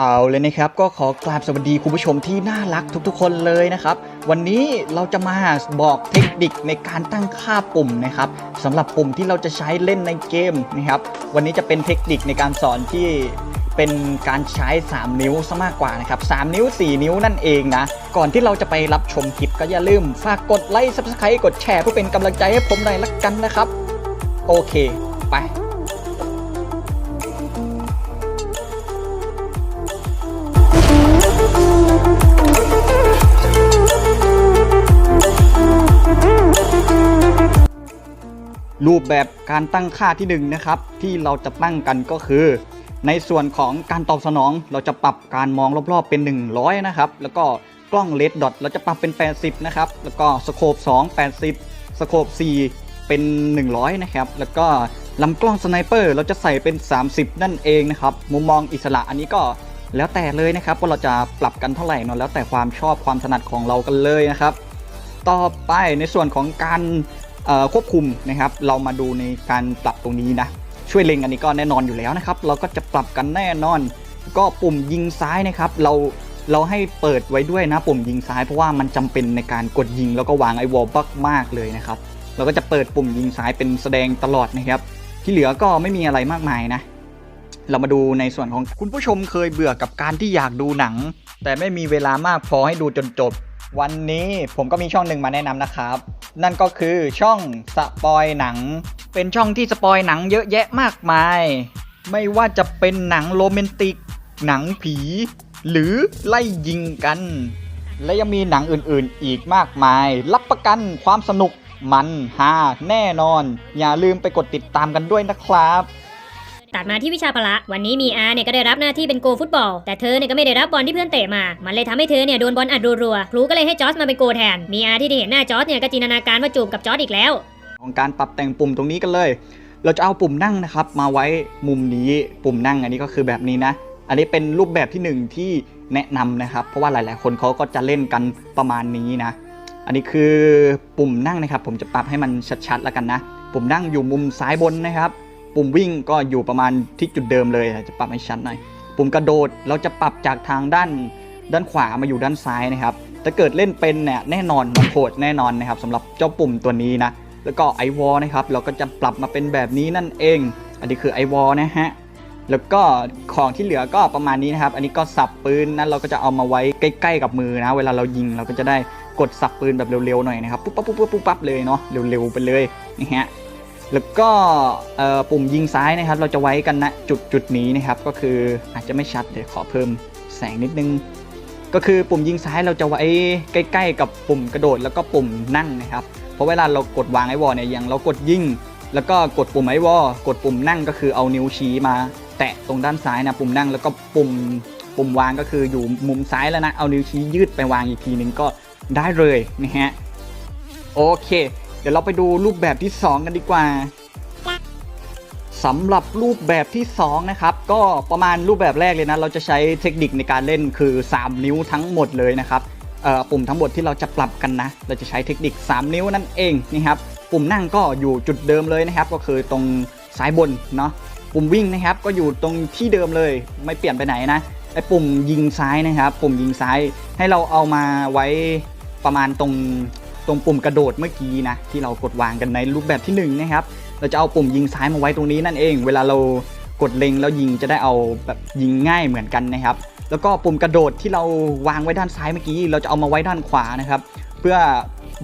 เอาเลยนะครับก็ขอกราบสวัสดีคุณผู้ชมที่น่ารักทุกๆ คนเลยนะครับ วันนี้เราจะมาบอกเทคนิคในการตั้งค่าปุ่มนะครับสำหรับปุ่มที่เราจะใช้เล่นในเกมนะครับ วันนี้จะเป็นเทคนิคในการสอนที่เป็นการใช้ 3 นิ้วซะมากกว่านะครับ3นิ้ว 4 นิ้วนั่นเองนะ ก่อนที่เราจะไปรับชมคลิปก็อย่าลืมฝากกดไลค์ subscribe กดแชร์เพื่อเป็นกำลังใจให้ผมหน่อยละกันนะครับ โอเค ไป รูปแบบการตั้งค่าที่หนึ่งนะครับที่เราจะตั้งกันก็คือ ในส่วนของการตอบสนองเราจะปรับการมองรอบๆเป็น 100 นะครับ แล้วก็กล้องเลดดอทเราจะปรับเป็น 80 นะครับ แล้วก็สโคป2 80 สโคป4 เป็น 100 นะครับ แล้วก็ลำกล้องสไนเปอร์เราจะใส่เป็น 30 นั่นเองนะครับ มุมมองอิสระอันนี้ก็แล้วแต่เลยนะครับว่าเราจะปรับกันเท่าไหร่เนอะแล้วแต่ความชอบความถนัดของเรากันเลยนะครับ ต่อไปในส่วนของการ ควบคุมนะครับ เรามาดูในการปรับตรงนี้นะ ช่วยเล็งอันนี้ก็แน่นอนอยู่แล้วนะครับ เราก็จะปรับกันแน่นอน ก็ปุ่มยิงซ้ายนะครับ เราเราให้เปิดไว้ด้วยนะปุ่มยิงซ้ายเพราะว่ามันจำเป็นในการกดยิงแล้วก็วางไอ้วอลบักมากเลยนะครับ เราก็จะเปิดปุ่มยิงซ้ายเป็นแสดงตลอดนะครับ ที่เหลือก็ไม่มีอะไรมากมายนะ เรามาดูในส่วนของคุณผู้ชมเคยเบื่อกับการที่อยากดูหนัง แต่ไม่มีเวลามากพอให้ดูจนจบ วันนี้ผมก็มีช่องหนึ่งมาแนะนำนะครับ นั่นก็คือช่องสปอยหนัง เป็นช่องที่สปอยหนังเยอะแยะมากมาย ไม่ว่าจะเป็นหนังโรแมนติก หนังผี หรือไล่ยิงกัน และยังมีหนังอื่นๆอีกมากมาย รับประกันความสนุกมันฮาแน่นอน อย่าลืมไปกดติดตามกันด้วยนะครับ ตัดมาที่วิชาพละ วันนี้มีอาเนี่ยก็ได้รับหน้าที่เป็นโกฟุตบอล แต่เธอเนี่ยก็ไม่ได้รับบอลที่เพื่อนเตะมา มันเลยทำให้เธอเนี่ยโดนบอลอัดรัวๆครูก็เลยให้จอร์จมาเป็นโกแทน มีอาที่ได้เห็นหน้าจอร์จเนี่ยก็จินตนาการว่าจูบกับจอร์จอีกแล้ว ของการปรับแต่งปุ่มตรงนี้กันเลย เราจะเอาปุ่มนั่งนะครับมาไว้มุมนี้ ปุ่มนั่งอันนี้ก็คือแบบนี้นะ อันนี้เป็นรูปแบบที่หนึ่งที่แนะนำนะครับ เพราะว่าหลาย ๆ คนเขาก็จะเล่นกันประมาณนี้นะ อันนี้คือปุ่มนั่งนะครับ ผมจะปรับให้มันชัดๆแล้วกันนะ ปุ่มนั่งอยู่มุมซ้ายบนนะครับ ปุ่มวิ่งก็อยู่ประมาณที่จุดเดิมเลยจะปรับให้ชัดหน่อย ปุ่มกระโดดเราจะปรับจากทางด้านด้านขวามาอยู่ด้านซ้ายนะครับถ้าเกิดเล่นเป็นเนี่ยแน่นอนมันโหดแน่นอนนะครับสำหรับเจ้าปุ่มตัวนี้นะแล้วก็ไอวอลนะครับเราก็จะปรับมาเป็นแบบนี้นั่นเอง อันนี้คือไอวอลนะฮะแล้วก็ของที่เหลือก็ประมาณนี้นะครับ อันนี้ก็สับปืนนั้นเราก็จะเอามาไว้ใกล้ ๆ กับมือนะ เวลาเรายิงเราก็จะได้กดสับปืนแบบเร็วๆหน่อยนะครับปุ๊บปั๊บปุ๊บปั๊บปุ๊บปั๊บเลยเนาะเร็วๆไปเลยนี่ฮะ แล้วก็ปุ่มยิงซ้ายนะครับ เราจะไว้กันณจุดจุดนี้นะครับ ก็คืออาจจะไม่ชัดเดี๋ยวขอเพิ่มแสงนิดนึง ก็คือปุ่มยิงซ้ายเราจะไว้ใกล้ ๆ กับปุ่มกระโดดแล้วก็ปุ่มนั่งนะครับ เพราะเวลาเรากดวางไอวอลเนี่ยอย่างเรากดยิงแล้วก็กดปุ่มไอวอลกดปุ่มนั่งก็คือเอานิ้วชี้มา แตะตรงด้านซ้ายนะปุ่มนั่งแล้วก็ปุ่มปุ่มวางก็คืออยู่มุมซ้ายแล้วนะเอานิ้วชี้ยืดไปวางอีกทีนึงก็ได้เลยนะฮะโอเค ดี๋ยวเราไปดูรูปแบบที่ 2 กันดีกว่าสำหรับรูปแบบที่ 2 นะครับ ก็ประมาณรูปแบบแรกเลยนะ เราจะใช้เทคนิคในการเล่นคือ 3 นิ้วทั้งหมดเลยนะครับปุ่มทั้งหมดที่เราจะปรับกันนะ เราจะใช้เทคนิค 3 นิ้วนั่นเองนะครับ ปุ่มนั่งก็อยู่จุดเดิมเลยนะครับ ก็คือตรงซ้ายบนเนาะ ปุ่มวิ่งนะครับ ก็อยู่ตรงที่เดิมเลย ไม่เปลี่ยนไปไหนนะ ไอ้ปุ่มยิงซ้ายนะครับ ปุ่มยิงซ้ายให้เราเอามาไว้ประมาณตรง ตรงปุ่มกระโดดเมื่อกี้นะที่เรากดวางกันในรูปแบบที่หนึ่งนะครับเราจะเอาปุ่มยิงซ้ายมาไว้ตรงนี้นั่นเอง เวลาเรากดเล็งแล้วยิงจะได้เอาแบบยิงง่ายเหมือนกันนะครับ แล้วก็ปุ่มกระโดดที่เราวางไว้ด้านซ้ายเมื่อกี้ เราจะเอามาไว้ด้านขวานะครับ เพื่อ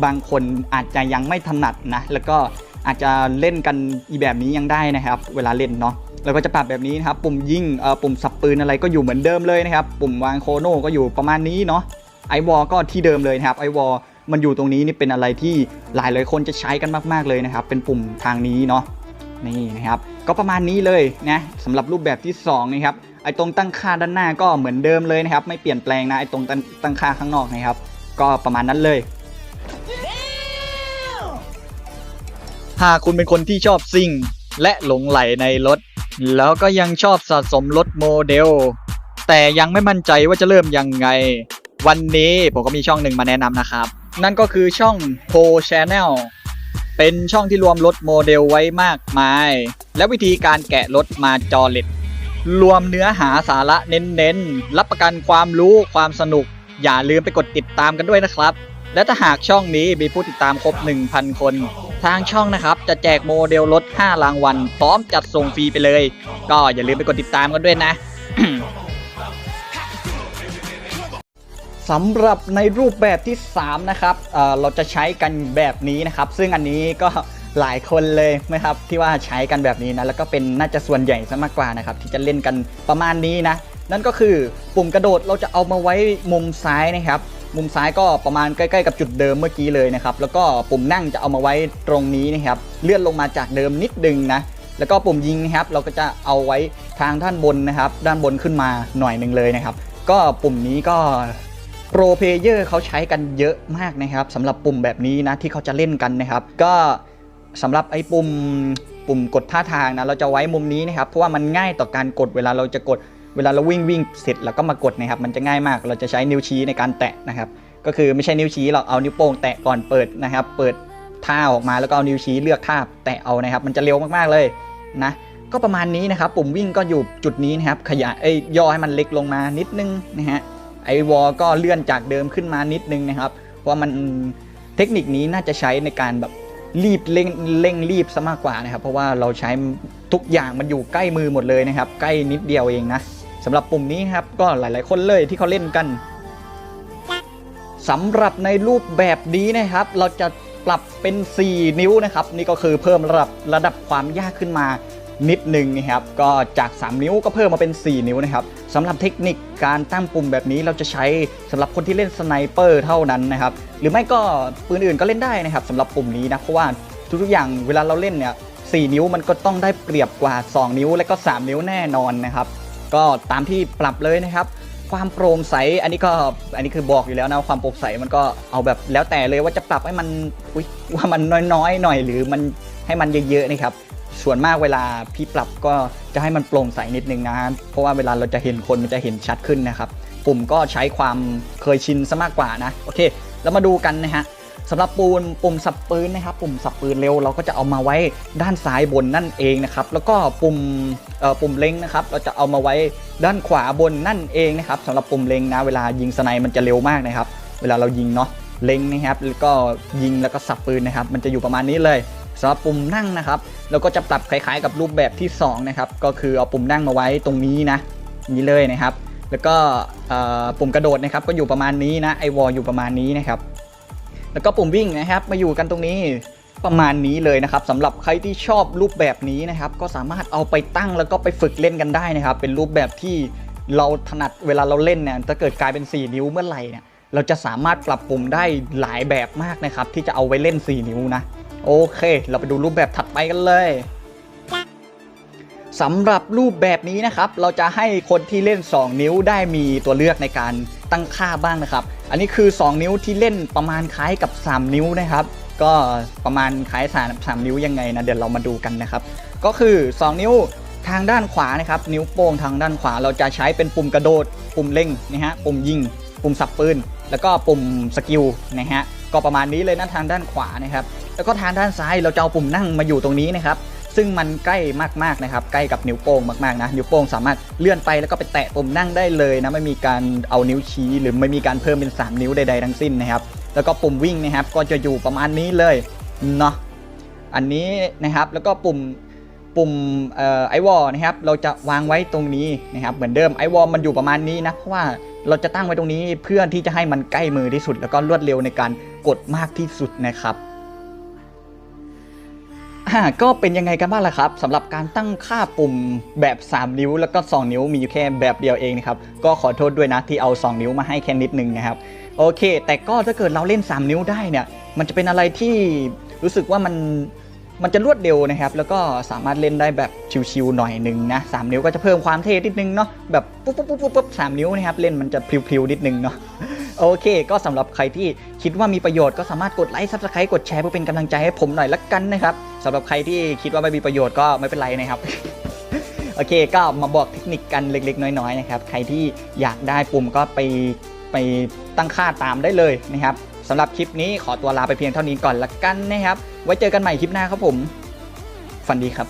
บางคนอาจจะยังไม่ถนัดนะแล้วก็อาจจะเล่นกันอีแบบนี้ยังได้นะครับ เวลาเล่นเนาะเราก็จะปรับแบบนี้นะครับ ปุ่มยิงเอ่อปุ่มสับปืนอะไรก็อยู่เหมือนเดิมเลยนะครับ ปุ่มวางโคโน่ก็อยู่ประมาณนี้เนาะไอวอลก็ที่เดิมเลยนะครับไอวอล มันอยู่ตรงนี้นี่เป็นอะไรที่หลายหลายคนจะใช้กันมาก ๆเลยนะครับ เป็นปุ่มทางนี้เนาะนี่นะครับ ก็ประมาณนี้เลยนะสำหรับรูปแบบที่2นะครับไอตรงตั้งค่าด้านหน้าก็เหมือนเดิมเลยนะครับ ไม่เปลี่ยนแปลงนะไอตรงตั้งตั้งค่าข้างนอกนะครับ ก็ประมาณนั้นเลยหากคุณเป็นคนที่ชอบซิ่ง และหลงไหลในรถ แล้วก็ยังชอบสะสมรถโมเดล แต่ยังไม่มั่นใจว่าจะเริ่มยังไง วันนี้ผมก็มีช่องหนึ่งมาแนะนำนะครับ นั่นก็คือช่อง p o Channel เป็นช่องที่รวมรถโมเดลไว้มากมาย และวิธีการแกะรถมาจอเล็ดรวมเนื้อหาสาระเน้นๆ รับประกันความรู้ความสนุก อย่าลืมไปกดติดตามกันด้วยนะครับ และถ้าหากช่องนี้มีผู้ติดตามครบ 1,000 คน ทางช่องนะครับจะแจกโมเดลรถ 5 รางวัล พร้อมจัดส่งฟรีไปเลย ก็อย่าลืมไปกดติดตามกันด้วยนะ สำหรับในรูปแบบที่ 3 นะครับเเราจะใช้กันแบบนี้นะครับ ซึ่งอันนี้ก็หลายคนเลยนะครับที่ว่าใช้กันแบบนี้นะแล้วก็เป็นน่าจะส่วนใหญ่ซะมากกว่านะครับที่จะเล่นกันประมาณนี้นะนั่นก็คือปุ่มกระโดดเราจะเอามาไว้มุมซ้ายนะครับ มุมซ้ายก็ประมาณใกล้ๆกับจุดเดิมเมื่อกี้เลยนะครับแล้วก็ปุ่มนั่งจะเอามาไว้ตรงนี้นะครับเลื่อนลงมาจากเดิมนิดนึงนะแล้วก็ปุ่มยิงนะครับเราก็จะเอาไว้ทางด้านบนนะครับ ด้านบนขึ้นมาหน่อยหนึ่งเลยนะครับ ก็ปุ่มนี้ก็ โปรเพเยอร์เขาใช้กันเยอะมากนะครับสำหรับปุ่มแบบนี้นะที่เขาจะเล่นกันนะครับ ก็สำหรับไอ้ปุ่มปุ่มกดท่าทางนะเราจะไว้มุมนี้นะครับเพราะว่ามันง่ายต่อการกดเวลาเราจะกดเวลาเราวิ่งวิ่งเสร็จแล้วก็มากดนะครับมันจะง่ายมากเราจะใช้นิ้วชี้ในการแตะนะครับ ก็คือไม่ใช่นิ้วชี้เราเอานิ้วโป้งแตะก่อนเปิดนะครับ เปิดท่าออกมาแล้วก็เอานิ้วชี้เลือกท่าแตะเอานะครับ มันจะเร็วมากๆเลยนะก็ประมาณนี้นะครับ ปุ่มวิ่งก็อยู่จุดนี้นะครับ ขยายเอ้ยย่อให้มันเล็กลงมานิดนึงนะฮะ อวอลก็เลื่อนจากเดิมขึ้นมานิดนึงนะครับ เพราะว่ามันเทคนิคนี้น่าจะใช้ในการแบบรีบเร่งเร่งรีบซะมากกว่านะครับ เพราะว่าเราใช้ทุกอย่างมันอยู่ใกล้มือหมดเลยนะครับ ใกล้นิดเดียวเองนะสำหรับปุ่มนี้ครับก็หลาย ๆ คนเลยที่เขาเล่นกันสำหรับในรูปแบบนี้นะครับ เราจะปรับเป็น 4 นิ้วนะครับ นี่ก็คือเพิ่มระดับระดับความยากขึ้นมา นิดหนึ่งนะครับก็จาก 3 นิ้วก็เพิ่มมาเป็น 4 นิ้วนะครับสำหรับเทคนิคการตั้งปุ่มแบบนี้เราจะใช้สำหรับคนที่เล่นสไนเปอร์เท่านั้นนะครับหรือไม่ก็ปืนอื่นก็เล่นได้นะครับสำหรับปุ่มนี้นะเพราะว่าทุกๆอย่างเวลาเราเล่นเนี่ยสนิ้วมันก็ต้องได้เปรียบกว่า 2 นิ้วและก็ 3 นิ้วแน่นอนนะครับ ก็ตามที่ปรับเลยนะครับ ความโปร่งใสอันนี้ก็อันนี้คือบอกอยู่แล้วนะความโปร่งใสมันก็เอาแบบแล้วแต่เลยว่าจะปรับให้มันว่ามันน้อยๆหน่อย หรือมันให้มันเยอะๆนะครับ ส่วนมากเวลาพี่ปรับก็จะให้มันโปร่งใสนิดนึงนะเพราะว่าเวลาเราจะเห็นคนมันจะเห็นชัดขึ้นนะครับ ปุ่มก็ใช้ความเคยชินซะมากกว่านะโอเคแล้วมาดูกันนะฮะสำหรับปูนปุ่มสับปืนนะครับ ปุ่มสับปืนเร็วเราก็จะเอามาไว้ด้านซ้ายบนนั่นเองนะครับ แล้วก็ปุ่มเอ่อปุ่มเล็งนะครับ เราจะเอามาไว้ด้านขวาบนนั่นเองนะครับสำหรับปุ่มเล็งนะเวลายิงสไนมันจะเร็วมากนะครับ เวลาเรายิงเนาะเล็งนะครับแล้วก็ยิงแล้วก็สับปืนนะครับ มันจะอยู่ประมาณนี้เลย สำหรับปุ่มนั่งนะครับเราก็จะปรับคล้ายๆกับรูปแบบที่2นะครับก็คือเอาปุ่มนั่งมาไว้ตรงนี้นะนี้เลยนะครับ แล้วก็ปุ่มกระโดดนะครับก็อยู่ประมาณนี้นะไอวอลอยู่ประมาณนี้นะครับ แล้วก็ปุ่มวิ่งนะครับมาอยู่กันตรงนี้ประมาณนี้เลยนะครับสำหรับใครที่ชอบรูปแบบนี้นะครับ ก็สามารถเอาไปตั้งแล้วก็ไปฝึกเล่นกันได้นะครับ เป็นรูปแบบที่เราถนัดเวลาเราเล่นเนี่ยถ้าเกิดกลายเป็น 4 นิ้วเมื่อไหร่เนี่ยเราจะสามารถปรับปุ่มได้หลายแบบมากนะครับ ที่จะเอาไว้เล่น 4 นิ้วนะ โอเค เราไปดูรูปแบบถัดไปกันเลยสำหรับรูปแบบนี้นะครับ เราจะให้คนที่เล่น 2 นิ้วได้มีตัวเลือกในการตั้งค่าบ้างนะครับ อันนี้คือ 2 นิ้วที่เล่นประมาณคล้ายกับ 3 นิ้วนะครับ ก็ประมาณคล้าย3 3นิ้วยังไงนะเดี๋ยวเรามาดูกันนะครับ ก็คือ 2 นิ้วทางด้านขวานะครับ นิ้วโป้งทางด้านขวาเราจะใช้เป็นปุ่มกระโดด ปุ่มเล็งนะฮะปุ่มยิง ปุ่มสับปืน แล้วก็ปุ่มสกิลนะฮะ ก็ประมาณนี้เลยนะทางด้านขวานะครับ แล้วก็ทางด้านซ้ายเราจะเอาปุ่มนั่งมาอยู่ตรงนี้นะครับ ซึ่งมันใกล้มากๆนะครับ ใกล้กับนิ้วโป้งมากๆนะ นิ้วโป้งสามารถเลื่อนไปแล้วก็ไปแตะปุ่มนั่งได้เลยนะ ไม่มีการเอานิ้วชี้หรือไม่มีการเพิ่มเป็น 3 นิ้วใดๆทั้งสิ้นนะครับ แล้วก็ปุ่มวิ่งนะครับ ก็จะอยู่ประมาณนี้เลยเนาะ อันนี้นะครับ แล้วก็ปุ่มปุ่มไอวอลนะครับ เราจะวางไว้ตรงนี้นะครับ เหมือนเดิมไอวอลมันอยู่ประมาณนี้นะ เพราะว่าเราจะตั้งไว้ตรงนี้เพื่อที่จะให้มันใกล้มือที่สุด แล้วก็รวดเร็วในการ กดมากที่สุดนะครับอ่าก็เป็นยังไงกันบ้างล่ะครับสำหรับการตั้งค่าปุ่มแบบ 3 นิ้ว แล้วก็ 2 นิ้วมีอยู่แค่แบบเดียวเองนะครับก็ขอโทษด้วยนะที่เอา 2 นิ้วมาให้แค่นิดนึงนะครับโอเค แต่ก็ถ้าเกิดเราเล่น 3 นิ้วได้เนี่ย มันจะเป็นอะไรที่รู้สึกว่ามันมันจะรวดเร็วนะครับ แล้วก็สามารถเล่นได้แบบชิวๆหน่อยหนึ่งนะสามนิ้วก็จะเพิ่มความเท่นิดนึงเนาะแบบปุ๊บปุ๊บปุ๊บปุ๊บสามนิ้วนะครับเล่นมันจะพริวๆนิดนึงเนาะ โอเค ก็สำหรับใครที่คิดว่ามีประโยชน์ก็สามารถกดไลค์ซับสไครต์กดแชร์เพื่อเป็นกำลังใจให้ผมหน่อยละกันนะครับสำหรับใครที่คิดว่าไม่มีประโยชน์ก็ไม่เป็นไรนะครับ โอเค ก็มาบอกเทคนิคกันเล็ก ๆ น้อยๆนะครับใครที่อยากได้ปุ่มก็ไปไปตั้งค่าตามได้เลยนะครับสำหรับคลิปนี้ขอตัวลาไปเพียงเท่านี้ก่อนละกันนะครับ ไว้เจอกันใหม่คลิปหน้าครับผม ฝันดีครับ